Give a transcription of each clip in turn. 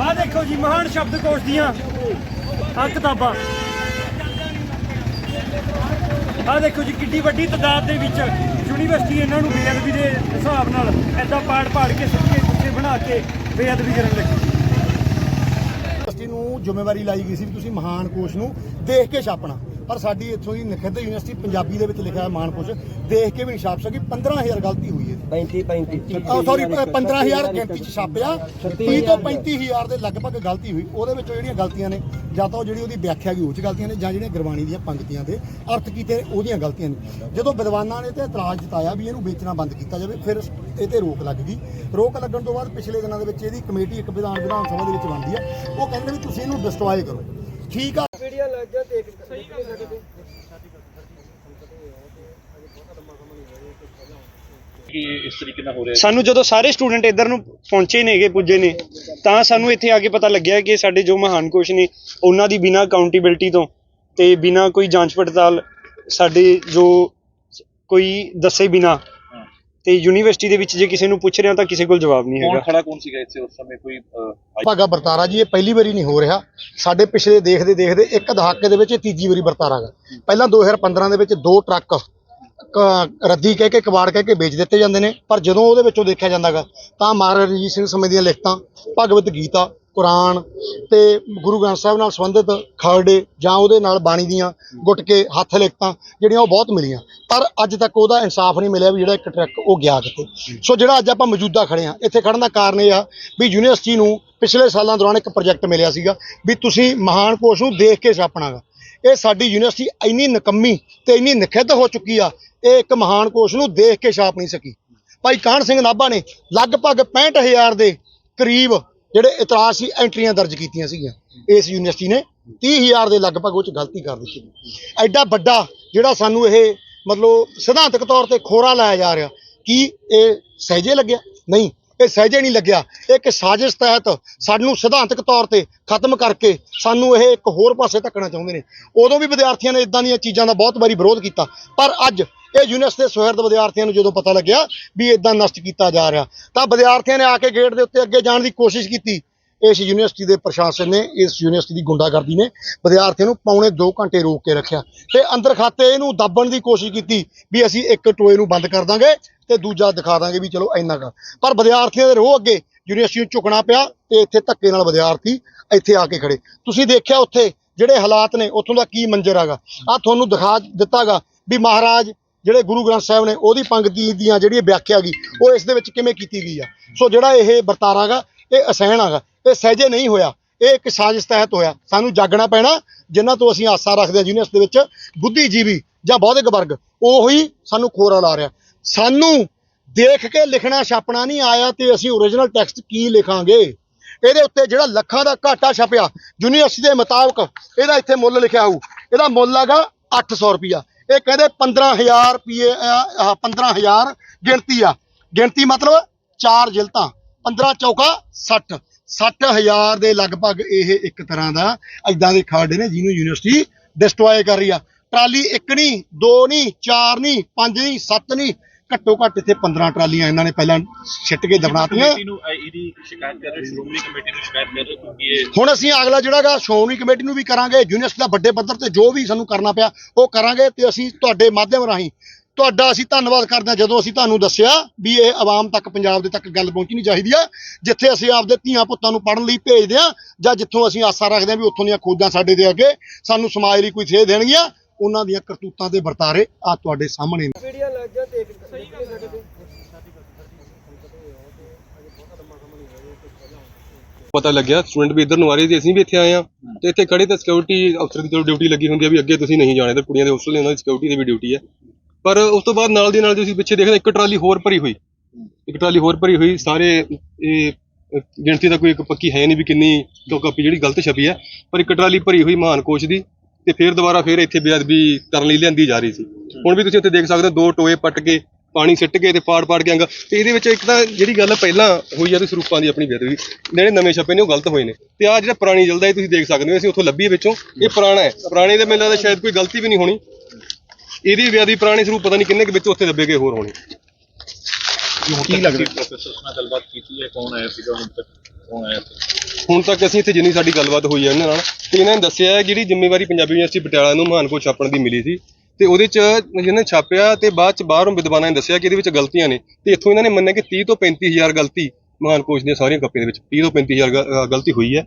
ਆ ਦੇਖੋ ਜੀ, ਮਹਾਨ ਸ਼ਬਦਕੋਸ਼ ਦੀਆਂ ਆ ਕਿਤਾਬਾਂ। ਆ ਦੇਖੋ ਜੀ, ਕਿੱਡੀ ਵੱਡੀ ਤਾਦਾਦ ਦੇ ਵਿੱਚ ਯੂਨੀਵਰਸਿਟੀ ਇਹਨਾਂ ਨੂੰ ਬੇਅਦਬੀ ਦੇ ਹਿਸਾਬ ਨਾਲ ਐਦਾਂ ਪਾੜ ਪਾੜ ਕੇ ਸਿੱਕੇ ਸੁੱਕੇ ਬਣਾ ਕੇ ਬੇਅਦਬੀ ਕਰਨ ਲੱਗੀ। ਯੂਨੀਵਰਸਿਟੀ ਨੂੰ ਜ਼ਿੰਮੇਵਾਰੀ ਲਾਈ ਗਈ ਸੀ ਵੀ ਤੁਸੀਂ ਮਹਾਨ ਕੋਸ਼ ਨੂੰ ਦੇਖ ਕੇ ਛਾਪਣਾ। ਪਰ ਸਾਡੀ ਇੱਥੋਂ ਦੀ ਨਖਿੱਧ ਯੂਨੀਵਰਸਿਟੀ ਪੰਜਾਬੀ ਦੇ ਵਿੱਚ ਲਿਖਿਆ ਹੈ ਮਹਾਨ ਕੋਸ਼। ਦੇਖ ਕੇ ਵੀ ਨਹੀਂ ਛਾਪ ਸਕੀ 15000 ਗਲਤੀ ਹੋਈ। 35 35 ਉਹ ਸੌਰੀ 15000 ਗਿਣਤੀ ਚ ਛਾਪਿਆ। 30 ਤੋਂ 35000 ਦੇ ਲਗਭਗ ਗਲਤੀ ਹੋਈ। ਉਹਦੇ ਵਿੱਚੋਂ ਜਿਹੜੀਆਂ ਗਲਤੀਆਂ ਨੇ ਜਾਂ ਤਾਂ ਉਹ ਜਿਹੜੀ ਉਹਦੀ ਵਿਆਖਿਆ ਗਈ ਉਹ ਚ ਗਲਤੀਆਂ ਨੇ ਜਾਂ ਜਿਹੜੀਆਂ ਗੁਰਬਾਣੀ ਦੀਆਂ ਪੰਕਤੀਆਂ ਦੇ ਅਰਥ ਕੀਤੇ ਉਹਦੀਆਂ ਗਲਤੀਆਂ ਨੇ। ਜਦੋਂ ਵਿਦਵਾਨਾਂ ਨੇ ਤੇ ਇਤਰਾਜ਼ ਜਤਾਇਆ ਵੀ ਇਹਨੂੰ ਵੇਚਣਾ ਬੰਦ ਕੀਤਾ ਜਾਵੇ ਫਿਰ ਇਹ ਤੇ ਰੋਕ ਲੱਗ ਗਈ। ਰੋਕ ਲੱਗਣ ਤੋਂ ਬਾਅਦ ਪਿਛਲੇ ਦਿਨਾਂ ਦੇ ਵਿੱਚ ਇਹਦੀ ਕਮੇਟੀ ਇੱਕ ਵਿਧਾਨ ਵਿਧਾਨ ਸਭਾ ਦੇ ਵਿੱਚ ਬਣਦੀ ਆ। ਉਹ ਕਹਿੰਦੇ ਵੀ ਤੁਸੀਂ ਇਹਨੂੰ ਡਿਸਟਰੋਏ ਕਰੋ। ਠੀਕ ਆ। ਵੀਡੀਓ ਲੱਗ ਜਾ ਦੇਖ ਸਹੀ ਨਹੀਂ ਕਿ ਇਸ ਤਰੀਕੇ ਨਾਲ ਹੋ ਰਿਹਾ ਸਾਨੂੰ ਜਦੋਂ ਸਾਰੇ ਸਟੂਡੈਂਟ ਇੱਧਰ ਨੂੰ ਪਹੁੰਚੇ ਨੇਗੇ ਪੁੱਜੇ ਨੇ ਤਾਂ ਸਾਨੂੰ ਇੱਥੇ ਆ ਕੇ ਪਤਾ ਲੱਗਿਆ ਕਿ ਸਾਡੇ ਜੋ ਮਹਾਨ ਕੋਸ਼ ਨੇ ਉਹਨਾਂ ਦੀ ਬਿਨਾਂ ਅਕਾਊਂਟੇਬਿਲਟੀ ਤੋਂ ਤੇ ਬਿਨਾਂ ਕੋਈ ਜਾਂਚ ਪੜਤਾਲ ਸਾਡੇ ਜੋ ਕੋਈ ਦੱਸੇ ਬਿਨਾਂ ਤੇ ਯੂਨੀਵਰਸਿਟੀ ਦੇ ਵਿੱਚ ਜੇ ਕਿਸੇ ਨੂੰ ਪੁੱਛ ਰਿਹਾ ਤਾਂ ਕਿਸੇ ਕੋਲ ਜਵਾਬ ਨਹੀਂ ਕੌਣ ਹੈਗਾ। ਖੜਾ ਕੌਣ ਸੀਗਾ ਇੱਥੇ ਉਸ ਸਮੇਂ ਕੋਈ ਅਹ, ਭਾਗਾ ਵਰਤਾਰਾ ਜੀ ਇਹ ਪਹਿਲੀ ਵਾਰੀ ਨਹੀਂ ਹੋ ਰਿਹਾ। ਸਾਡੇ ਪਿਛਲੇ ਦੇਖਦੇ ਦੇਖਦੇ ਇੱਕ ਦਹਾਕੇ ਦੇ ਵਿੱਚ ਇਹ ਤੀਜੀ ਵਾਰੀ ਵਰਤਾਰਾ ਗਾ। ਪਹਿਲਾਂ 2015 ਦੇ ਵਿੱਚ ਦੋ ਟਰੱਕ ਕ- ਰੱਦੀ ਕਹਿ ਕੇ, ਕਬਾੜ ਕਹਿ ਕੇ ਵੇਚ ਦਿੱਤੇ ਜਾਂਦੇ ਨੇ। ਪਰ ਜਦੋਂ ਉਹਦੇ ਵਿੱਚੋਂ ਦੇਖਿਆ ਜਾਂਦਾਗਾ, ਤਾਂ ਮਹਾਰਾਜਾ ਰਣਜੀਤ ਸਿੰਘ ਸਮੇਂ ਦੀਆਂ ਲਿਖਤਾਂ ਭਗਵਤ ਗੀਤਾ, ਕੁਰਾਨ ਤੇ ਗੁਰੂ ਗ੍ਰੰਥ ਸਾਹਿਬ ਨਾਲ ਸੰਬੰਧਿਤ ਖਰੜੇ ਜਾਂ ਉਹਦੇ ਨਾਲ ਬਾਣੀ ਦੀਆਂ ਗੁਟਕੇ ਹੱਥ ਲਿਖਤਾਂ, ਜਿਹੜੀਆਂ ਉਹ ਬਹੁਤ ਮਿਲੀਆਂ। ਪਰ ਅੱਜ ਤੱਕ ਉਹਦਾ ਇਨਸਾਫ ਨਹੀਂ ਮਿਲਿਆ ਵੀ ਜਿਹੜਾ ਇੱਕ ਟਰੱਕ ਉਹ ਗਿਆ ਕਿਤੇ ਸੋ ਜਿਹੜਾ ਅੱਜ ਆਪਾਂ ਮੌਜੂਦਾ ਖੜੇ ਆ ਇੱਥੇ ਖੜਨ ਦਾ ਕਾਰਨ ਇਹ ਆ ਵੀ ਯੂਨੀਵਰਸਿਟੀ ਨੂੰ ਪਿਛਲੇ ਸਾਲਾਂ ਦੌਰਾਨ ਇੱਕ ਪ੍ਰੋਜੈਕਟ ਮਿਲਿਆ ਸੀਗਾ ਵੀ ਤੁਸੀਂ ਮਹਾਨ ਕੋਸ਼ ਨੂੰ ਦੇਖ ਕੇ ਛਾਪਣਾਗਾ। ਇਹ ਸਾਡੀ ਯੂਨੀਵਰਸਿਟੀ ਇੰਨੀ ਨਕੰਮੀ ਤੇ ਇੰਨੀ ਨਖਿੱਧ ਹੋ ਚੁੱਕੀ ਆ, ਇਹ ਇੱਕ ਮਹਾਨ ਕੋਸ਼ ਨੂੰ ਦੇਖ ਕੇ ਛਾਪ ਨਹੀਂ ਸਕੀ। ਭਾਈ ਕਾਹਨ ਸਿੰਘ ਨਾਭਾ ਨੇ ਲਗਭਗ 65000 ਦੇ ਕਰੀਬ ਜਿਹੜੇ ਇਤਰਾਜ਼ ਸੀ, ਐਂਟਰੀਆਂ ਦਰਜ ਕੀਤੀਆਂ ਸੀਗੀਆਂ। ਇਸ ਯੂਨੀਵਰਸਿਟੀ ਨੇ 30000 ਦੇ ਲਗਭਗ ਉਹ ਚ ਗਲਤੀ ਕਰ ਦਿੱਤੀ। ਐਡਾ ਵੱਡਾ ਜਿਹੜਾ ਸਾਨੂੰ ਇਹ ਮਤਲਬ ਸਿਧਾਂਤਕ ਤੌਰ ਤੇ ਖੋਰਾ ਲਾਇਆ ਜਾ ਰਿਹਾ, ਕੀ ਇਹ ਸਹਿਜੇ ਲੱਗਿਆ? ਨਹੀਂ। ਇਹ ਸਹਿਜੇ ਨਹੀਂ ਲੱਗਿਆ। ਇਹ ਇੱਕ ਸਾਜ਼ਿਸ਼ ਤਹਿਤ ਸਾਨੂੰ ਸਿਧਾਂਤਕ ਤੌਰ ਤੇ ਖਤਮ ਕਰਕੇ ਸਾਨੂੰ ਇਹ ਇੱਕ ਹੋਰ ਪਾਸੇ ਧੱਕਣਾ ਚਾਹੁੰਦੇ ਨੇ। ਉਦੋਂ ਵੀ ਵਿਦਿਆਰਥੀਆਂ ਨੇ ਇਦਾਂ ਦੀਆਂ ਚੀਜ਼ਾਂ ਦਾ ਬਹੁਤ ਵਾਰੀ ਵਿਰੋਧ ਕੀਤਾ। ਪਰ ਅੱਜ ਇਹ ਯੂਨੀਵਰਸਿਟੀ ਦੇ ਸੁਹਿਰਦ ਵਿਦਿਆਰਥੀਆਂ ਨੂੰ ਜਦੋਂ ਪਤਾ ਲੱਗਿਆ ਵੀ ਇਦਾਂ ਨਸ਼ਟ ਕੀਤਾ ਜਾ ਰਿਹਾ, ਤਾਂ ਵਿਦਿਆਰਥੀਆਂ ਨੇ ਆ ਕੇ ਗੇਟ ਦੇ ਉੱਤੇ ਅੱਗੇ ਜਾਣ ਦੀ ਕੋਸ਼ਿਸ਼ ਕੀਤੀ। ਇਸ ਯੂਨੀਵਰਸਿਟੀ ਦੇ ਪ੍ਰਸ਼ਾਸਨ ਨੇ, ਇਸ ਯੂਨੀਵਰਸਿਟੀ ਦੀ ਗੁੰਡਾਗਰਦੀ ਨੇ ਵਿਦਿਆਰਥੀਆਂ ਨੂੰ ਪੌਣੇ 2 ਘੰਟੇ ਰੋਕ ਕੇ ਰੱਖਿਆ। ਤੇ ਅੰਦਰ ਖਾਤੇ ਇਹਨੂੰ ਦੱਬਣ ਦੀ ਕੋਸ਼ਿਸ਼ ਕੀਤੀ ਵੀ ਅਸੀਂ ਇੱਕ ਟੋਏ ਨੂੰ ਬੰਦ ਕਰ ਦਾਂਗੇ। ਤੇ ਦੂਜਾ ਦਿਖਾ ਦਾਂਗੇ ਵੀ ਚਲੋ ਇੰਨਾ ਕਰ ਪਰ ਵਿਦਿਆਰਥੀਆਂ ਦੇ ਰੋਹ ਅੱਗੇ, ਯੂਨੀਵਰਸਿਟੀ ਨੂੰ ਝੁਕਣਾ ਪਿਆ ਤੇ ਇੱਥੇ ਧੱਕੇ ਨਾਲ ਵਿਦਿਆਰਥੀ ਇੱਥੇ ਆ ਕੇ ਖੜੇ। ਤੁਸੀਂ ਦੇਖਿਆ ਉੱਥੇ ਜਿਹੜੇ ਹਾਲਾਤ ਨੇ, ਉੱਥੋਂ ਦਾ ਕੀ ਮੰਜ਼ਰ ਹੈਗਾ? ਆ ਤੁਹਾਨੂੰ ਦਿਖਾ ਦਿੱਤਾਗਾ ਵੀ ਮਹਾਰਾਜ, ਜਿਹੜੇ ਗੁਰੂ ਗ੍ਰੰਥ ਸਾਹਿਬ ਨੇ ਉਹਦੀ ਪੰਕਤੀ ਦੀਆਂ ਜਿਹੜੀ ਵਿਆਖਿਆ ਗਈ, ਉਹ ਇਸ ਦੇ ਵਿੱਚ ਕਿਵੇਂ ਕੀਤੀ ਗਈ ਆ? ਸੋ ਜਿਹੜਾ ਇਹ ਵਰਤਾਰਾ ਗਾ ਇਹ ਅਸਹਿਣ ਹੈਗਾ, ਇਹ ਸਹਿਜੇ ਨਹੀਂ ਹੋਇਆ। ਇਹ ਇੱਕ ਸਾਜ਼ਿਸ਼ ਤਹਿਤ ਹੋਇਆ। ਸਾਨੂੰ ਜਾਗਣਾ ਪੈਣਾ ਜਿਨ੍ਹਾਂ ਤੋਂ ਅਸੀਂ ਆਸਾ ਰੱਖਦੇ ਹਾਂ ਯੂਨੀਵਰਸਿਟੀ ਦੇ ਵਿੱਚ ਬੁੱਧੀਜੀਵੀ ਜਾਂ ਬੌਧਿਕ ਵਰਗ, ਉਹ ਹੀ ਸਾਨੂੰ ਖੋਰਾ ਲਾ ਰਿਹਾ। ਸਾਨੂੰ ਦੇਖ ਕੇ ਲਿਖਣਾ ਛਾਪਣਾ ਨਹੀਂ ਆਇਆ ਤੇ ਅਸੀਂ ਓਰੀਜਨਲ ਟੈਕਸਟ ਕੀ ਲਿਖਾਂਗੇ? ਇਹਦੇ ਉੱਤੇ ਜਿਹੜਾ ਲੱਖਾਂ ਦਾ ਘਾਟਾ ਛਪਿਆ, ਯੂਨੀਵਰਸਿਟੀ ਦੇ ਮੁਤਾਬਕ ਇਹਦਾ ਇੱਥੇ ਮੁੱਲ ਲਿਖਿਆ ਹੋਊ। ਇਹਦਾ ਮੁੱਲ ਹੈਗਾ 800 ਰੁਪਿਆ ਇਹ ਕਹਿੰਦੇ 15000 ਰੁਪਏ 15000 ਗਿਣਤੀ ਆ। ਗਿਣਤੀ ਮਤਲਬ 4 ਜਿਲਤਾਂ 15 ਚੌਕਾ 60 60000 ਦੇ ਲਗਭਗ ਇਹ ਇੱਕ ਤਰ੍ਹਾਂ ਦਾ ਐਦਾਂ ਦੇ ਖਾੜੇ ਨੇ ਜਿਹਨੂੰ ਯੂਨੀਵਰਸਿਟੀ ਡਿਸਟਰੋਏ ਕਰ ਰਹੀ ਆ। ਟਰਾਲੀ ਇੱਕ ਨਹੀਂ, ਦੋ ਨਹੀਂ, ਚਾਰ ਨਹੀਂ, ਪੰਜ ਨਹੀਂ, ਸੱਤ ਨਹੀਂ ਘੱਟੋ ਘੱਟ ਇੱਥੇ 15 ਟਰਾਲੀਆਂ ਇਹਨਾਂ ਨੇ ਪਹਿਲਾਂ ਛਿੱਟ ਕੇ ਦਬਨਾਤੀਆਂ ਕਮੇਟੀ ਨੂੰ ਅਹ, ਇਹਦੀ ਸ਼ਿਕਾਇਤ ਕਰ ਰਹੇ ਸ਼੍ਰੋਮਣੀ ਕਮੇਟੀ ਨੂੰ ਸ਼ਿਕਾਇਤ ਕਰ ਰਹੇ ਕਿਉਂਕਿ ਇਹ ਹੁਣ ਅਸੀਂ ਅਗਲਾ ਜਿਹੜਾਗਾ ਸ਼੍ਰੋਮਣੀ ਕਮੇਟੀ ਨੂੰ ਵੀ ਕਰਾਂਗੇ ਯੂਨੀਵਰਸਿਟੀ ਦਾ ਵੱਡੇ ਪੱਧਰ ਤੇ ਜੋ ਵੀ ਸਾਨੂੰ ਕਰਨਾ ਪਿਆ ਉਹ ਕਰਾਂਗੇ ਤੇ ਅਸੀਂ ਤੁਹਾਡੇ ਮਾਧਿਅਮ ਰਾਹੀਂ ਤੁਹਾਡਾ ਅਸੀਂ ਧੰਨਵਾਦ ਕਰਦੇ ਹਾਂ ਜਦੋਂ ਅਸੀਂ ਤੁਹਾਨੂੰ ਦੱਸਿਆ ਵੀ ਇਹ ਆਵਾਮ ਤੱਕ ਪੰਜਾਬ ਦੇ ਤੱਕ ਗੱਲ ਪਹੁੰਚਣੀ ਚਾਹੀਦੀ ਆ ਜਿੱਥੇ ਅਸੀਂ ਆਪਦੇ ਧੀਆਂ ਪੁੱਤਾਂ ਨੂੰ ਪੜ੍ਹਨ ਲਈ ਭੇਜਦੇ ਆ ਜਾਂ ਜਿੱਥੋਂ ਅਸੀਂ ਆਸਾ ਰੱਖਦੇ ਆ ਵੀ ਉੱਥੋਂ ਦੀਆਂ ਖੋਜਾਂ ਸਾਡੇ ਦੇ ਅੱਗੇ ਸਾਨੂੰ ਸਮਾਜ ਲਈ ਕੋਈ ਸੇਧ ਦੇਣਗੀਆਂ। ਉਹਨਾਂ ਦੀਆਂ ਕਰਤੂਤਾਂ ਦੇ ਵਰਤਾਰੇ ਆ ਤੁਹਾਡੇ ਸਾਹਮਣੇ ਨੇ। ਵੀਡੀਓ ਲੱਗ ਜਾ ਦੇਖ ਸਹੀ ਨਹੀਂ ਸਕਦੇ ਪਤਾ ਲੱਗਿਆ ਸਟੂਡੈਂਟ ਵੀ ਇੱਧਰ ਨੂੰ ਆ ਰਹੇ ਸੀ ਅਸੀਂ ਵੀ ਇੱਥੇ ਆਏ ਆ ਤੇ ਇੱਥੇ ਖੜੇ ਤਾਂ ਸਿਕਿਉਰਿਟੀ ਅਫਸਰ ਦੀ ਚਲੋ ਡਿਊਟੀ ਲੱਗੀ ਹੁੰਦੀ ਆ ਵੀ ਅੱਗੇ ਤੁਸੀਂ ਨਹੀਂ ਜਾਣੇ ਤੇ ਕੁੜੀਆਂ ਦੇ ਹੋਸਟਲ ਨੇ ਉਹਨਾਂ ਦੀ ਸਿਕਿਉਰਿਟੀ ਦੀ ਵੀ ਡਿਊਟੀ ਹੈ ਪਰ ਉਸ ਤੋਂ ਬਾਅਦ ਨਾਲ ਦੀ ਨਾਲ ਤੁਸੀਂ ਪਿੱਛੇ ਦੇਖਦੇ ਇੱਕ ਟਰਾਲੀ ਹੋਰ ਭਰੀ ਹੋਈ। ਇੱਕ ਟਰਾਲੀ ਹੋਰ ਭਰੀ ਹੋਈ ਸਾਰੇ ਇਹ ਗਿਣਤੀ ਤਾਂ ਕੋਈ ਇੱਕ ਪੱਕੀ ਹੈ ਨਹੀਂ ਵੀ ਕਿੰਨੀ ਕਾਪੀ ਜਿਹੜੀ ਗਲਤ ਛਪੀ ਹੈ। ਪਰ ਇੱਕ ਟਰਾਲੀ ਭਰੀ ਹੋਈ ਮਹਾਨ ਕੋਸ਼ ਦੀ ਤੇ ਫਿਰ ਦੁਬਾਰਾ ਫਿਰ ਇੱਥੇ ਬੇਅਦਬੀ ਕਰਨ ਲਈ ਲਿਆਂਦੀ ਜਾ ਰਹੀ ਸੀ। ਹੁਣ ਵੀ ਤੁਸੀਂ ਉੱਥੇ ਦੇਖ ਸਕਦੇ ਹੋ, ਦੋ ਟੋਏ ਪੱਟ ਕੇ, ਪਾਣੀ ਸਿੱਟ ਕੇ ਤੇ ਪਾੜ ਪਾੜ ਕੇ ਅੰਗ। ਤੇ ਇਹਦੇ ਵਿੱਚ ਇੱਕ ਤਾਂ ਜਿਹੜੀ ਗੱਲ ਪਹਿਲਾਂ ਹੋਈ ਆ ਤੇ ਸਰੂਪਾਂ ਦੀ ਆਪਣੀ ਬੇਅਦਬੀ, ਜਿਹੜੇ ਨਵੇਂ ਛਪੇ ਨੇ ਉਹ ਗਲਤ ਹੋਏ ਨੇ। ਤੇ ਆ ਜਿਹੜਾ ਪੁਰਾਣੀ ਜਲਦਾ ਇਹ ਤੁਸੀਂ ਦੇਖ ਸਕਦੇ ਹੋ, ਅਸੀਂ ਉੱਥੋਂ ਲੱਭੀ ਵਿੱਚੋਂ। ਇਹ ਪੁਰਾਣਾ ਹੈ। ਪੁਰਾਣੇ ਦੇ ਮੈਨੂੰ ਲੱਗਦਾ ਸ਼ਾਇਦ ਕੋਈ ਗਲਤੀ ਵੀ ਨਹੀਂ ਹੋਣੀ। ਇਹਦੀ ਬੇਅਦਬੀ ਪੁਰਾਣੇ ਸਰੂਪ ਪਤਾ ਨਹੀਂ ਕਿੰਨੇ ਕਿ ਵਿੱਚ ਉੱਥੇ ਦੱਬੇ ਗਏ ਹੋਰ ਹੋਣੇ। ਕੀ ਲੱਗਦਾ? ਪ੍ਰੋਫੈਸਰ ਨਾਲ ਗੱਲਬਾਤ ਕੀਤੀ ਹੈ ਕੌਣ ਆਇਆ ਸੀਗਾ ਹੁਣ ਤੱਕ ਕੌਣ ਆਇਆ ਸੀ? ਹੁਣ ਤੱਕ ਅਸੀਂ ਇੱਥੇ ਜਿੰਨੀ ਸਾਡੀ ਗੱਲਬਾਤ ਹੋਈ ਹੈ ਇਹਨਾਂ ਨਾਲ ਤੇ ਇਹਨਾਂ ਨੇ ਦੱਸਿਆ ਹੈ ਜਿਹੜੀ ਜ਼ਿੰਮੇਵਾਰੀ ਪੰਜਾਬੀ ਯੂਨੀਵਰਸਿਟੀ ਪਟਿਆਲਾ ਨੂੰ ਮਹਾਨ ਕੋਸ਼ ਛਾਪਣ ਦੀ ਮਿਲੀ ਸੀ ਤੇ ਉਹਦੇ ਚ ਜਿਹਨੇ ਛਾਪਿਆ ਤੇ ਬਾਅਦ ਚ ਬਾਹਰੋਂ ਵਿਦਵਾਨਾਂ ਨੇ ਦੱਸਿਆ ਕਿ ਇਹਦੇ ਵਿੱਚ ਗਲਤੀਆਂ ਨੇ ਤੇ ਇੱਥੋਂ ਇਹਨਾਂ ਨੇ ਮੰਨਿਆ ਕਿ 30 ਤੋਂ 35000 ਗਲਤੀ ਮਹਾਨ ਦੀਆਂ ਸਾਰੀਆਂ ਕਾਪੀਆਂ ਦੇ ਵਿੱਚ 30 ਤੋਂ 35000 ਗ- ਅ, ਗਲਤੀ ਹੋਈ ਹੈ।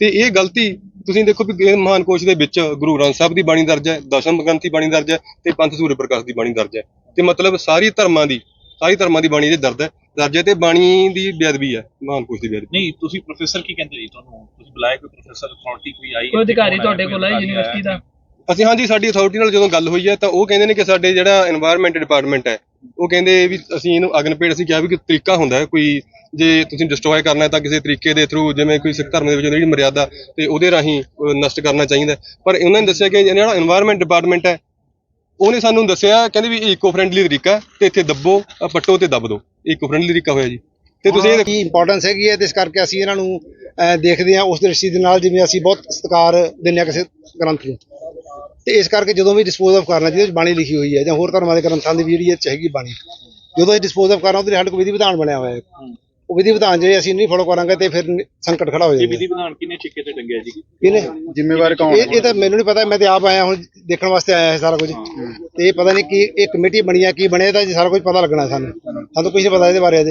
ਤੇ ਇਹ ਗਲਤੀ ਤੁਸੀਂ ਦੇਖੋ ਵੀ ਮਹਾਨ ਕੋਸ਼ ਦੇ ਵਿੱਚ ਗੁਰੂ ਗ੍ਰੰਥ ਸਾਹਿਬ ਦੀ ਬਾਣੀ ਦਰਜ ਹੈ ਦਸ਼ਮ ਗ੍ਰੰਥੀ ਬਾਣੀ ਦਰਜ ਹੈ ਤੇ ਪੰਥ ਸੂਰਜ ਪ੍ਰਕਾਸ਼ ਦੀ ਬਾਣੀ ਦਰਜ ਹੈ। ਤੇ ਮਤਲਬ ਸਾਰੀ ਧਰਮਾਂ ਦੀ ਸਾਰੀ ਧਰਮਾਂ ਦੀ ਬਾਣੀ ਦੇ ਦਰਦ ਹੈ। ਦਰਜ ਤੇ ਬਾਣੀ ਦੀ ਬੇਅਦਬੀ ਹੈ ਮਹਾਨਪੁਰਸ਼ ਦੀ ਬੇਅਦਬੀ। ਨਹੀਂ ਤੁਸੀਂ ਪ੍ਰੋਫੈਸਰ ਕੀ ਕਹਿੰਦੇ ਜੀ? ਤੁਹਾਨੂੰ ਤੁਸੀਂ ਬੁਲਾਇਆ ਕੋਈ ਪ੍ਰੋਫੈਸਰ ਅਥਾਰਟੀ ਕੋਈ ਆਈ ਕੋਈ ਅਧਿਕਾਰੀ ਤੁਹਾਡੇ ਕੋਲ ਹੈ ਯੂਨੀਵਰਸਿਟੀ ਦਾ? ਅਸੀਂ ਹਾਂਜੀ ਸਾਡੀ ਅਥਾਰਟੀ ਨਾਲ ਜਦੋਂ ਗੱਲ ਹੋਈ ਹੈ ਤਾਂ ਉਹ ਕਹਿੰਦੇ ਨੇ ਕਿ ਸਾਡੇ ਜਿਹੜਾ এনवायरमेंट ਡਿਪਾਰਟਮੈਂਟ ਹੈ ਉਹ ਕਹਿੰਦੇ ਵੀ ਅਸੀਂ ਇਹਨੂੰ ਅਗਨਪੇੜ ਅਸੀਂ ਕਿਹਾ ਵੀ ਕਿ ਤਰੀਕਾ ਹੁੰਦਾ ਹੈ ਕੋਈ ਜੇ ਤੁਸੀਂ ਡਿਸਟਰੋਏ ਕਰਨਾ ਹੈ ਤਾਂ ਕਿਸੇ ਤਰੀਕੇ ਦੇ ਥਰੂ ਜਿਵੇਂ ਕੋਈ ਸਿੱਖ ਧਰਮ ਦੇ ਵਿੱਚ ਜਿਹੜੀ ਮਰਿਆਦਾ ਤੇ ਉਹਦੇ ਰਾਹੀਂ ਨਸ਼ਟ ਕਰਨਾ ਚਾਹੀਦਾ ਪਰ ਉਹਨਾਂ ਨੇ ਦੱਸਿਆ ਕਿ ਜਿਹੜਾ এনवायरमेंट ਡਿਪਾਰਟਮੈਂਟ ਹੈ ਉਹਨੇ ਸਾਨੂੰ ਦੱਸਿਆ ਕਹਿੰਦੇ ਵੀ ਇਕੋ ਫ੍ਰੈਂਡਲੀ ਤਰੀਕਾ ਤੇ ਇੱਥੇ ਦੱਬੋ ਪੱਟੋ ਤੇ ਦੱਬ ਦਿਓ। ਇਕੋ ਫ੍ਰੈਂਡਲੀ ਤਰੀਕਾ ਹੋਇਆ ਜੀ। ਤੇ ਤੁਸੀਂ ਇਹ ਕੀ ਇੰਪੋਰਟੈਂਸ ਹੈਗੀ ਹੈ ਤੇ ਇਸ ਕਰਕੇ ਅਸੀਂ ਇਹਨਾਂ ਨੂੰ ਅਹ, ਦੇਖਦੇ ਹਾਂ ਉਸ ਦ੍ਰਿਸ਼ਟੀ ਦੇ ਨਾਲ ਜਿਵੇਂ ਅਸੀਂ ਬਹੁਤ ਸਤਿਕਾਰ ਦਿੰਦੇ ਹਾਂ ਕਿਸੇ ਗ੍ਰੰਥ ਨੂੰ। ਤੇ ਇਸ ਕਰਕੇ ਜਦੋਂ ਵੀ ਡਿਸਪੋਜ਼ ਆਫ ਕਰਨਾ ਜਿਹਦੇ ਵਿੱਚ ਬਾਣੀ ਲਿਖੀ ਹੋਈ ਹੈ ਜਾਂ ਹੋਰ ਧਰਮਾਂ ਦੇ ਗ੍ਰੰਥਾਂ ਦੀ ਵੀ ਜਿਹੜੀ ਇਹ 'ਚ ਹੈਗੀ ਬਾਣੀ ਜਦੋਂ ਅਸੀਂ ਡਿਸਪੋਜ਼ ਆਫ ਕਰਨਾ ਉਹਦੇ ਲਈ ਸਾਡੇ ਕੋਲ ਵਿਧੀ ਵਿਧਾਨ ਬਣਿਆ ਹੋਇਆ ਹੈ। ਉਹ ਵਿਧੀ ਵਿਧਾਨ ਜੇ ਅਸੀਂ ਨਹੀਂ ਫੋਲੋ ਕਰਾਂਗੇ ਤੇ ਫਿਰ ਸੰਕਟ ਖੜਾ ਹੋ ਇਹ ਜਾਏਗਾ। ਵਿਧੀ ਵਿਧਾਨ ਕਿੰਨੇ ਛਿੱਕੇ ਤੇ ਟੰਗਿਆ ਜੀ? ਇਹਨੇ ਜ਼ਿੰਮੇਵਾਰ ਕੌਣ ਇਹ ਇਹ ਤਾਂ ਮੈਨੂੰ ਨਹੀਂ ਪਤਾ ਮੈਂ ਤੇ ਆਪ ਆਇਆ ਹੁਣ ਦੇਖਣ ਵਾਸਤੇ ਆਇਆ ਇਹ ਸਾਰਾ ਕੁਝ। ਤੇ ਇਹ ਪਤਾ ਨਹੀਂ ਕੀ ਇਹ ਕਮੇਟੀ ਬਣੀ ਆ ਕੀ ਬਣਿਆ ਤਾਂ ਜੀ ਸਾਰਾ ਕੁਝ ਪਤਾ ਲੱਗਣਾ ਸਾਨੂੰ। ਸਾਨੂੰ ਕੁਝ ਨਹੀਂ ਪਤਾ ਇਹਦੇ ਬਾਰੇ ਅਜੇ।